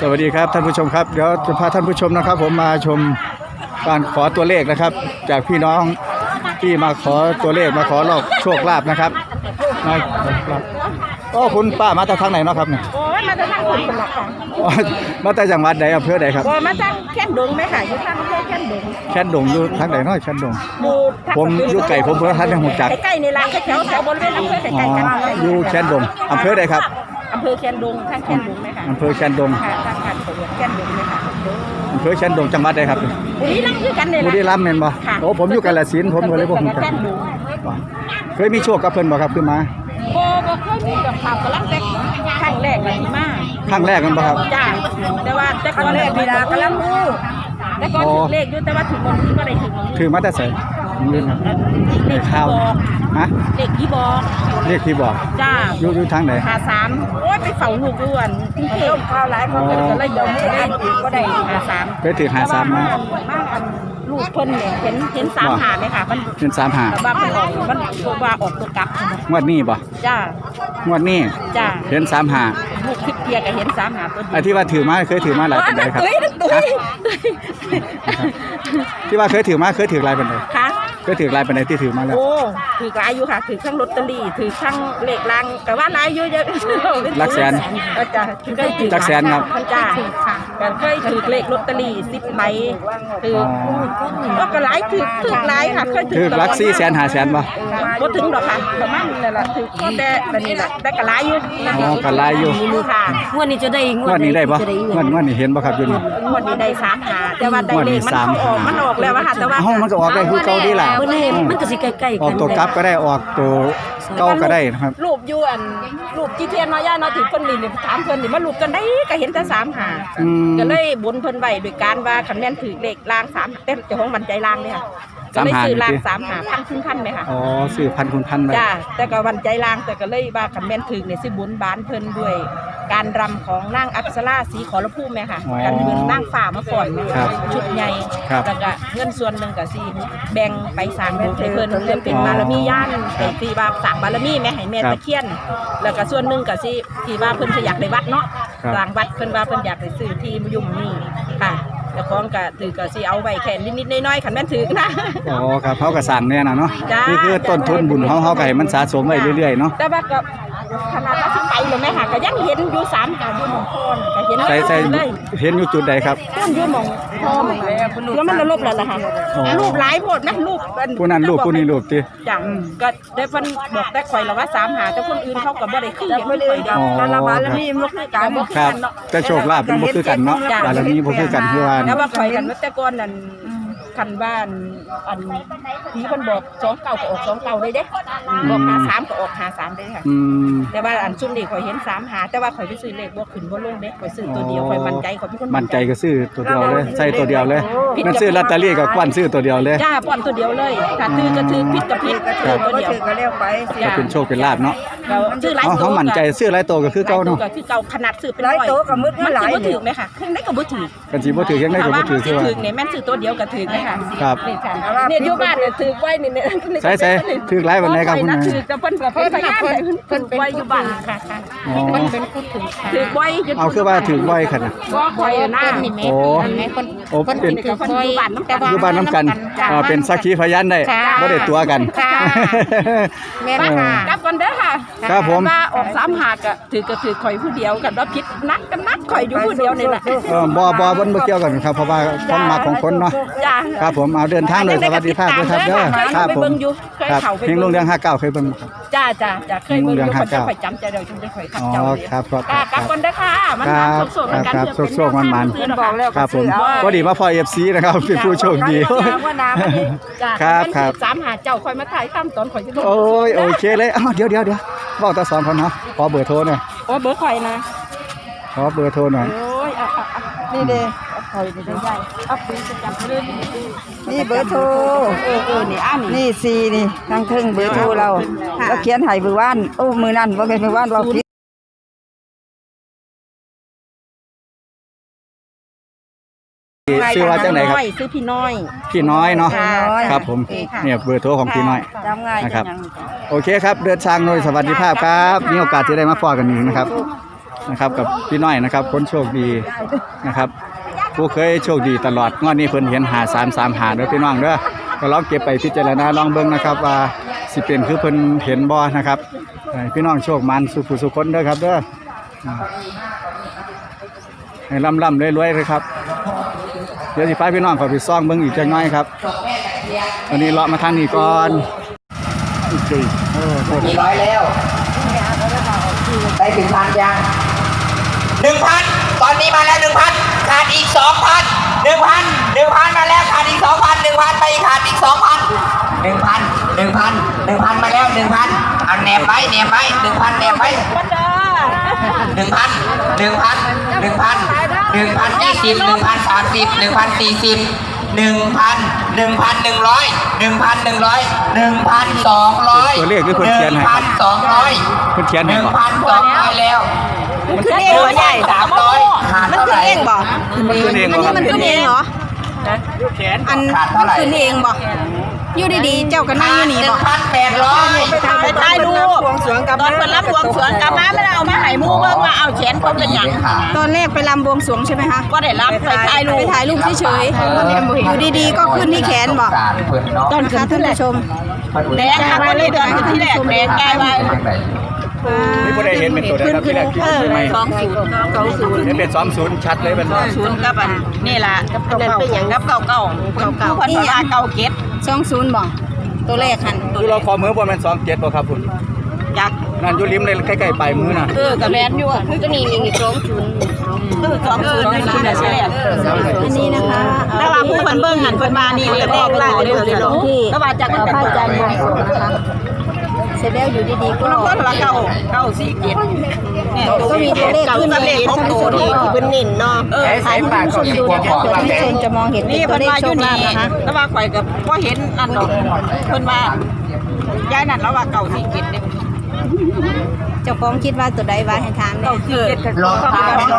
สวัสดีครับท่านผู้ชมครับเดี๋ยวจะพาท่านผู้ชมนะครับ ผมมาชมการขอตัวเลขนะครับ จากพี่น้องที่มาขอตัวเลขมาขอลอกโชคลาภนะครับนะครับโอ้คุณป้ามาจากทางไหนเนาะครับเนี่ยโอ้ยมาจากทางคนหลักค่ะอ๋อมาจากจังหวัดใดอำเภอใดครับ โอ้ยมาจากแค่นดงไหมค่ะอยู่ทางแค่แค่นดงแคนดงอยู่ทางไหนเนาะแคนดง อยู่ทางผมอยู่ไก่ผมเพื่อท่านยังหูจักใกล้ๆในร้านแถวแถวบริเวณอำเภอใกอ๋อล้ๆกันอยู่แคนดงอำเภอใดครับอำเภอแคนดงทางแคนดงไหมค่ะอำเภอแคนดง ค่ะทางการตรวจแคนดงไหมค่ะอำเภอแคนดงจังหวัดใดครับบุรีรัมย์คือกันในบุรีร้านรัมย์แม่นบ่ค่ะโอ้ผมอยู่กาฬสินธุ์ผมก็เลยบ่ฮู้จักแคนดงเคยมีโชคกับเพิ่นบ่ครับขึ้นมาโบบ่เคยมีกับข่าวกำลังแต่ครั้งแรกเลยที่มาครั้งแรกกันบ่ครับจ้าแต่ว่าแต่ก่อนแรกเวลากำลังรู้แต่ก่อนถึงเลขอยู่แต่ว่าถึงวันที่ก็ได้ถึงวันนี้ถือมาแต่ไสผมลืมครับเลขที่บอก ฮะเลขที่บอกเลขที่บอกจ้าอยู่อยู่ทางไหนหาสามโอ้ยไปเฝ้าลูกด้วนกรุงเทพข้าวหลายคนก็เลยยอมก็ได้ก็ได้หาสามเคยถือหาสามมาบ้านอันลูกเพิ่นเนี่ยเห็นเห็นสามหาไหมค่ะมันเป็นสามหาแต่ว่ามันออกมันตัวว่าออกตัวกลับงวดนี้บ่จ้างวดนี้จ้าเห็นสามหาลูกคิดเพียก็เห็นสามหาตัวเดีไอ้ที่ว่าถือมาเคยถือมาหลายเป็นไดครับตุ้ยตุ้ยที่ว่าเคยถือมาเคยถือหลายเป็นไดค่ะ เคยถือหลายเป็นไดที่ถือมาแล้ว โอ้ถือหลายอยู่ค่ะ ถือทั้งลอตเตอรี่ถือทั้งเลขลังแต่ว่าหลายอยู่เยอะหลักแสนก็จะเคยถือหลักแสนครับจ้าก็เคยถือเลขลอตเตอรี่สิบใบถือก็ก็หลายถือถือหลายค่ะเคยถืถือหลักสี่แสนหาแสนบ่ บ่ถึงหรอกค่ะประมาณนั่นแหละถือก็แต่แบบนี้แหละแต่ก็หลายอยู่อ๋อก็หลายอยู่ ค่ะงวดนี้จะได้งวดนี้ได้บ่งวดงวดนี้เห็นบ่ครับอยู่นี่ งวดนี้ได้สามหาแต่ว่าได้เลขมันเข้าออกมันออกแล้วอะค่ะแต่ว่าเอ้ามันก็ออกได้คือเก่าดีล่ะเมื่อนี้มันก็สิใกล้ๆอกัอกตัวกลับก็ได้ออกตัวเก่าก็ได้นะครับ รูปอยู่อันรูปจีเทียนมาย่าเนาะที่เพิ่นนี่นี่ถามเพิ่นนี่มารูปกันได้ก็เห็นแต่สามหาอืม ก็เลยบุญเพิ่นไว้โดยการว่าคันแม่นถือเลขลางสามแต่เจ้าของมันใจลางเลย ค่ะก็เลยซื้อลางสามหาพันขึ้นพันไหมค่ะอ๋อซื้อพันคูณพันไปจ้าแต่ก็วันใจลางแต่ก็เลยว่าคันแม่นถือเนี่ยสิบุญบานเพิ่นด้วย การรำของนางอัปสราสีขอรภูมิแม่ค่ะกันเงินนางฟ้ามาก่อนแม่ชุดใหญ่แล้วก็เงินส่วนหนึ่งก็สิแบ่งไปสร้างบุญให้เพิ่นเพื่อเป็นบารมีย่านไปที่ว่าสร้างบารมีแม่ให้แม่ตะเคียน แล้วก็ส่วนหนึ่งก็สิที่ว่าเพิ่นสิอยากได้วัดเนาะสร้างวัดเพิ่นว่าเพิ่นอยากได้ซื้อที่มายุ่มนี่ค่ะเจ้าของก็ถือก็สิเอาไว้แค่นิดๆน้อยๆคันแม่นถือนะ อ๋อครับเขาก็สั่งเนี่ยนะเนาะจ้า นี่คือต้นทุนบุญเขาเขาก็ให้มันสะสมไว้เรื่อยๆเนาะ แต่ว่าก็ขนาดว่าสิ ไปเลยแม่ค่ะก็ยังเห็นอยู่สามหาอยู่หมองพรก็เห็นใส่ใส่เลยเห็นอยู่จุดใดครับ ต้นอยู่หมองพรแล้วมันระลบแล้วล่ะค่ะอ๋อ รูปหลายโพดนะรูปอัผู้นั้นรูปผู้นี้รูปติจ้ะก็ได้เพิ่นบอกแต่ข่อยแล้วว่าสามหาแต่คนอื่นเขาก็บ่ได้คือเห็นข่อยเดียวอ๋อแล้วละบารมีมันคือกันบ่ครับเนาะแต่โชคลาภเป็นบ่คือกันเนาะจ้ะบารมีบ่คือกันคือว่าแล้วว่าข่อยกันว่าแต่ก่อนนั่น คันบ้านอันผีเพิ่นบอกสองเก่าก็ออกสองเก่าได้เด้บอกหาสามก็ออกหาสามได้ค่ะ อืม แต่ว่าอันซุ่มนี่ข่อยเห็นสามหา แต่ว่าข่อยไปซื้อเลขบ่ขึ้นบ่ลงเด้ข่อยซื้อตัวเดียวข่อยมั่นใจข่อยเป็นคนมั่นใจก็ซื้อตัวเดียวเลยใส่ตัวเดียวเลยนั่นซื้อลอตเตอรี่ก็กวันซื้อตัวเดียวเลย จ้าป้อนตัวเดียวเลยถ้าถือก็ถือผิดก็ผิดก็ถือตัวเดียวก็เร็วไปก็เป็นโชคเป็นลาภเนาะเราซื้อหลายอ๋อตัวเขามั่นใจซื้อหลายตัวก็คือเก่าเนาะก็คือเก่าขนาดซื้อเป็นหลายตัวก็มึดมัมานหลาย สิบ่ถือไหมค่ะเครื่องได้ก็บ่ถือกันสิบ่ถือยังไงก็บ่ถือคือว่าถือเนี่ยแม่นซื้อตัวเดียวก็ถือไหมค่ะครับนี่ค่ะเนี่ยอยู่บ้านเนี่ยถือไว้นี่เนี่ยใส่ใส่ถือหลายวันไหนครับคุณนะแม่ถือแต่เพิ่นก็เพิ่นพยายามเพิ่นไว้อยู่บ้านค่ะค่ะอ๋อเพิ่นเป็นผู้ถือถือไว้จนเอาคือว่าถือไว้ขนาดก็คอยหน้าโอ้โอ้เป็นถือคนอยู่บ้านน้ำกันอยู่บ้านน้ำกันอ่าเป็นสักขีพยานได้ค่ะบ่ได้ตัวกันค่ะแม่เออกลับกันเด้อค่ะครับผมว่าออกสามหากอะถือก็ถือข่อยผู้เดียวกันว่าพิษนักกันนัก ข่อยอยู่ผู้เดียวนี่แหละเออบ่บ่บ่บ่เกี่ยวกันครับเพราะว่าความมาของคนเนาะจ้าครับผมเอาเดินทางโดยสวัสดิภาพด้วยครับเด้อเคยครัเข้าบไปผมเบิ่งอยู่เคยครับเข้าไปเพียงลงเรื่อง59เคยเบิ่งครับ จ้าจ้าจ้าเคยเบิ่งอยู่เรื่องคนจะ59ข่อยจำใจเดี๋ยวจำได้ข่อยขับอ๋อเจ้าครับครับกกลับกันเด้อค่ะมันครัมาบโศกๆกันครับเพื่อโศกๆมันๆเป็แวทางซื้อครับผมเนาะก็ดีมาพอ FC นะครับเป็นผู้โชคดีว่าน้ำมันนี่จ้าครับมันครับสามหาเจ้าข่อยมาถ่ายข้ามตอนข่อยจะโอ้ยโอเคเลยอ้าวเดี๋ยวเดี๋ยวเดี๋ยวบอกต่อสอนเขาเนาะขอเบอร์โทรหน่อยโอ้เบอร์ข่อยนะข อเบอร์โทรหน่อย โอ้ยอะอะอะนี่เด้เอาข่อยนี่เด้อใหญ่เอาปืนจะจับเรื่องนี่เบอร์โทร เออเออนี่อะนี่ นี่ซีนี่ทางถึงเบอร์โทรเราเราเขียนให้มือว่านโอ้มือนั่นว่าเป็นมือว่านว่าผิดชื่อว่าจังไหนครับน้อยซื้อพี่น้อย พี่น้อยเนาะ ค่ะครับผม โอเคค่ะ เนี่ยเบอร์โทรของพี่น้อย จำง่ายนะครับ จังโอเคครับ เดินทางโดยสวัสดิภาพครับ มีโอกาสที่ได้มาฟอกันอีกนะครับ นะครับกับพี่น้อยนะครับคนโชคดีนะครับผู้เคยโชคดีตลอดงวดนี้เพิ่นเห็นหาสามสามหาเด้อพี่น้องเด้อก็ลองเก็บไปพิจารณาลองเบิ่งนะครับว่าสิเป็นคือเพิ่นเห็นบ่นะครับพี่น้องโชคมันสุขสุขคนเด้อครับเด้ออ่าให้ร่ำร่ำรวยๆเลยครับเดี๋ยวสิพาพี่น้องขอไปซ่องเบิ่งอีกจังน้อยครับวันนี้เลาะมาทางนี้ก่อนจุยโอ้โหกี่ร้อยแล้วได้ถึงพันยัง หนึ่งพันตอนนี้มาแล้วหนึ่งพันขาดอีกสองพันหนึ่งพันหนึ่งพันมาแล้วขาดอีกสองพันหนึ่งพันไปขาดอีกสองพันหนึ่งพันหนึ่งพันหนึ่งพันมาแล้วหนึ่งพันเอาแหนบไว้แหนบไว้หนึ่งพันแหนบไว้หนึ่งพันหนึ่งพันหนึ่งพันหนึ่งพันยี่สิบหนึ่งพันสามสิบหนึ่งพันสี่สิบหนึ่งพันหนึ่งพันหนึ่งร้อยหนึ่งพันหนึ่งร้อยหนึ่งพันสองร้อยตัวเลขคือคนเขียนให้หนึ่งคพัรับนสองร้อยคนเขียนหให้นึ่งบ่พันสองร้อยแล้ว มันขึ้นเองเหรอใหญ่สามร้อยขาดมันเท่าไหขึ้นร่เองบ่มันขึ้นเองอันบ่ครับนี้มันขึ้นเองเหรออันมันขึ้นเองบ่อยู่ดีๆ เจ้าก็นั่งอยู่นี่หนึ่บ่งพันแปดร้อยไปถ่ายรูปบวงสรวงกับตอนเพิ่นรับบวงสรวงกลับมาไม่ได้เอามาให้หมู่เบิ่งว่าเอาแขนเพิ่นเป็นหยังตอนแรกไปลำบวงสรวงใช่ไหมคะ ก็ได้รับไปถ่ายรูไปปถ่ายรูปเฉยๆอยู่ดีๆ ก็ขึ้นที่แขนบ่ตอนนะคะท่านผู้ชมแดงครับวันนี้เดือนที่แรกแดงแก้ไว้ นี่บ่ได้เห็นเป็นตัวใดครับที่แรกคิดเออว่าไม่สองศูนย์สองศูนย์เห็นเป็น20ชัดเลยเป็นบ่ศูนย์กับอันนี่ล่ะกับเก่าเป็นหยังกับเก่าเก่าเก่าเก่าเพิ่นว่าเก่าเก็ดสองศูนย์บ่ตัวเลขหันดูเราขอมือบ่แม่น27บ่ครับคุณจักนั่นอยู่ริมเลยใกล้ๆปลายมือน่ะเออกับแม่นอยู่อะคือก็นี่นี่สองศูนย์เออสองศูนย์นั่นคือใช่อันนี้นะคะแต่ว่าผู้เพิ่นเบิ่งหันเพิ่นมานี่เรียกบอกล่าเลยเลยที่แต่ว่าจักพมันระเป็นอาจารย์บวงสรวงนะคะ เสร็จแล้วอยู่ดีๆก็คนละคนละเก่าเก่าสี่เก็ดเนี่ยก็มีตัวเลขขึ้นเลขของตัวที่ที่เพิ่นเน้นเนาะเออถ่ายให้ท่านผู้ชมดูนะคะเผื่อท่านผู้ชมจะมองเห็นเป็นนี่ตัเพิ่วนเลขมาอโชยู่คลานี่ภนะคะแต่ว่าข่อยกับบ่เห็นอันดอกเพิ่นว่าย้ายนั่นแล้วว่าเก่าสี่เก็ดเนี่ย เจ้าของคิดว่าตัวใดว่าให้ถามเนี่เก่ายสี่เก็ดรถ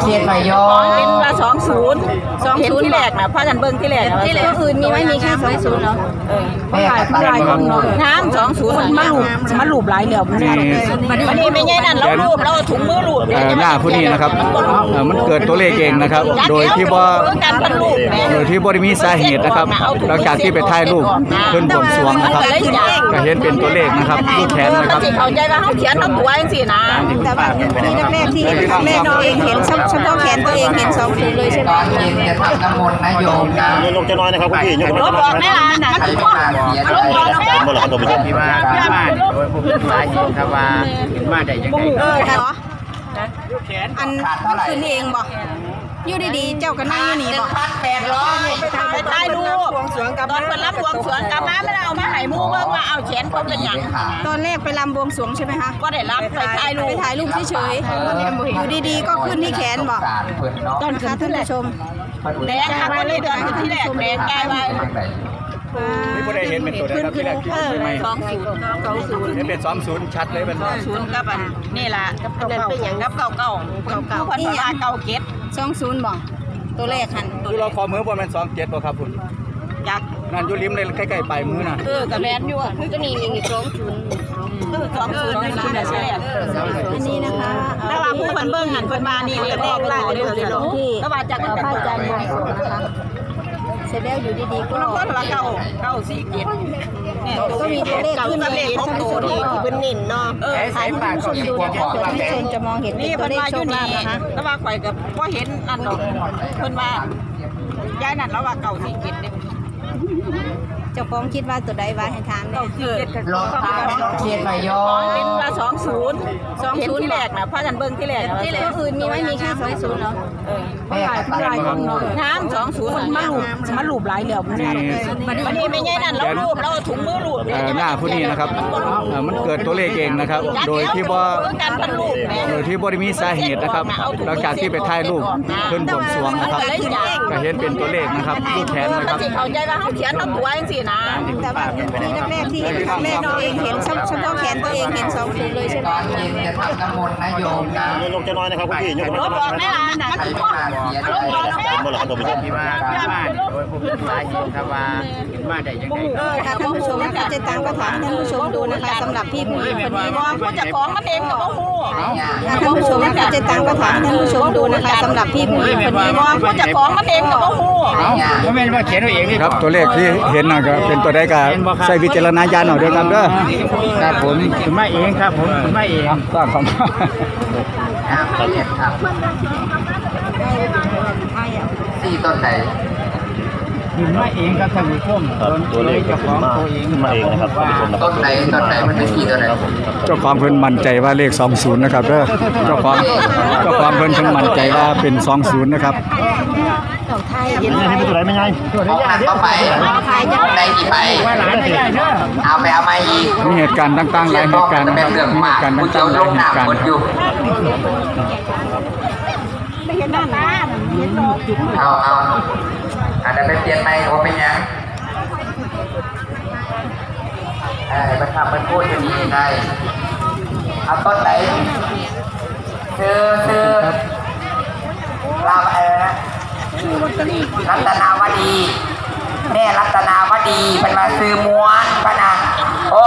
เทียนใหม่ยอเป็นว่าสองศูนย์สองศูนย์ที่แรกนะพากันเบิ่งที่แรกที่ตัวอื่นมีไหมมีแค่สองศูนย์เหรอเออแม่กับตาน้ำสองศูนย์มาลูบมาลูบหลายเหลี่ยมนี่วันนี้ไม่ใช่นั่นเราลูบเราเอาถุงมือลูบเอ่อหน้าผู้นี้นะครับเอ่อมันเกิดตัวเลขเองนะครับ โดยที่บ่การพันลูบแม่โดยที่บ่ได้มีสาเหตุนะครับ หลังจากที่ไปถ่ายรูปเพิ่นบวงสรวงนะครับก็เห็นเป็นตัวเลขนะครับรูปแขนนะครับเขาใจว่าเขาเขียนเอาตัวจังซี่นะแต่ว่าที่แรกๆที่เห็นครั้งแรกตัวเองเห็นเฉเฉพาะแขนตัวเองเห็นสองศูนย์เลยใช่ไหตมอนเย็นจะทำน้ำมนต์นะโยมนะยกจะน้อยนะครับคุณพี่ยกรจะถน้บอกอยแม่ล่ะนะมันก็รถบอกหมดแล้วครับท่านผู้ชมที่ว่าบ้านโดยผู้เป็นสาเหตุครับว่ามาได้ยังไงเออเหรออันมันขึ้นเองบ่อ ยู่ดีๆ เจ้าก็นั่งอยู่นี่หนึ่บ่งพันแปดร้อยไปถ่ายรูปบวงสรวงกับตอนเพิ่นรับบวงสรวงกลับมาไม่ได้เอามาให้หมู่เบิ่งว่าเอาแขนเพิ่นเป็นหยังตอนแรกไปลำบวงสรวงใช่ไหมคะก็ได้รับไปถ่ายรูไปปถ่ายรูปเฉยๆอยู่ดีๆ ก็ขึ้นที่แขนบ่ตอนนะคะท่านผู้ชมแดงครับวันนี้เดือนที่แรกแดงแก้ไว้นี่บ่ได้เห็นเป็นตัวใดครับที่แรกคิดเออว่าไม่สองศูนย์สองศูนย์เห็นเป็น20ชัดเลยเป็นบ่ศูนย์กับอันนี่ล่ะกับเก่าเป็นหยังกับเก่าเก่าเก่าเก่าเพิ่นว่าเก่าเก็ด สองศูนย์บ่ตัวเลขหันดูเราขอมือบ่แม่น27บ่ครับคุณจักนั่นอยู่ริมเลยใกล้ๆปลายมือน่ะเออกับแม่นอยู่อะคือก็นี่นี่สองศูนย์เออสองศูนย์นั่นคือใช่อันนี้นะคะแต่ว่าผู้เพิ่นเบิ่งหันเพิ่นมานี่เรียกบอกล่าเลยเลยที่แต่ว่าจักพมันระเป็นอาจารย์บวงสรวงนะคะ เสร็จแล้วอยู่ดีๆคก็นละคนละเก่าเก่าสี่เก็ดเนี่ย ก็มีตัวเลขขึ้นเก่าเลเลขขของท่านตัผู้วชมที่ที่เพิ่นเน้นเนาะเออถ่ายให้ท่านผู้ชมดูนะคะเผื่อท่านผู้ชมจะมองเห็นเป็นนี่ตัเพิ่วนเลขมาอโชยู่คลานี่ภนะคะแต่ว่าข่อยกับบ่เห็นอันดอกเพิ่นว่าย้ายนั่นแล้วว่าเก่าสี่เก็ดเนี่ยเจ้าของคิดว่าตัวใดว่าให้ถามเนี่เก่ายสี่เก็ดรถเทียนใหม่ยอเป็นว่าสองศูนย์สองศูนย์ที่แรกนะพากันเบิ่งที่แรกที่ตัวอื่นมีไหมมีแค่สองศูนย์เหรอเออ แม่กับตายน้ำสองศูนย์มาลูบมาลูบหลายเหลี่ยมนี่วันนี้ไม่ใช่นั่นเราลูบเราถุงมือลูบหน้าผู้นี้นะครับมันเกิดตัวเลขเองนะครับ โดยที่บ่าโดยที่บ่ได้มีสาเหตุนะครับ หลังจากที่ไปถ่ายรูปเพิ่นบวงสวงนะครับก็เห็นเป็นตัวเลขนะครับรูปแขนนะครับเขาใจว่าเขาเขียนเอาตัวจังซี่นะแต่ว่าที่แรกที่เห็นครั้งแรกตัวเองเห็นเฉเฉพาะแขนตัวเองเห็นสองศูนเลยใช่ไหมตอนเย็นจะทำน้ำมนต์นะโยมนะยกจะน้อยนะครับคุณพี่ยกน้อถบอกยแม่ล่ะนะมัน ก็รถบอกแม่เมื่อไหร่ครับท่านผู้ชมที่ว่าการมาเนี่ยโดยผู้เป็นสายยิงครับว่าเห็นมาได้ยังไงเออค่ะท่านผู้ชมนะคะเจตังก็ถามท่านผู้ชมดูนะคะสำหรับพี่ผู้หญิงคนนี้มองผู้จัดของมันเองกับบ่ฮู้ค่ะท่านผู้ชมนะคะเจตังก็ถามท่านผู้ชมดูนะคะสำหรับพี่ผู้หญิงคนนี้มองผู้จัดของมันเองกับบ่ฮู้เอาไม่เป็นว่าเขียนเอาเองนี่ครับตัวเลขที่เห็นน่ะก็เป็นตัวใดก็ใช้วิจารณญาณเอาด้อครับเด้อครับผมคุณแมาเองครับผมคุณแมาเองสร้างความครับครับ สี่ต้นไหนคุณมาเองครับท่านผู้ชมครับตัวเลขก็เจ้าขขึ้อนงมาตัวเองขึ้นมาเองนะครับท่านผู้ชมนะครับต้นไหนต้นไหนมันเป็นกี่ต้นไหนครับผมครับเจ้าของเพิ่นมั่นใจว่าเลข 20 นะครับเด้อเจ้าของเจ้าของเพิ่นเพิ่นมั่นใจว่าเป็น 20 นะครับเป็นไงที่เป็นตัวไหนไม่ไงของหนักเข้าไปของใดกี่ไป ว่าหลานไม่ได้เนอะเอาไปเอามาอีกมีเหตุการณ์ต่างๆหลายเหตุการณ์จะนะคเป็รันบเรื่องมีเหมากตุการณ์คุณต่าเจ้างๆหลลายงเหตุการณ์น้ำคนอยู่เเอาเอาอาจจะไปเปลี่ยนใหม่ว่าเป็นยังเออมันทำมันพูดอย่างนี้ได้เอาต้นไหนชื่อชื่อลาบอะไรนะรัตนาวดี แม่รัตนาวดีเป็นมาซื้อม้วนพะนะโอ้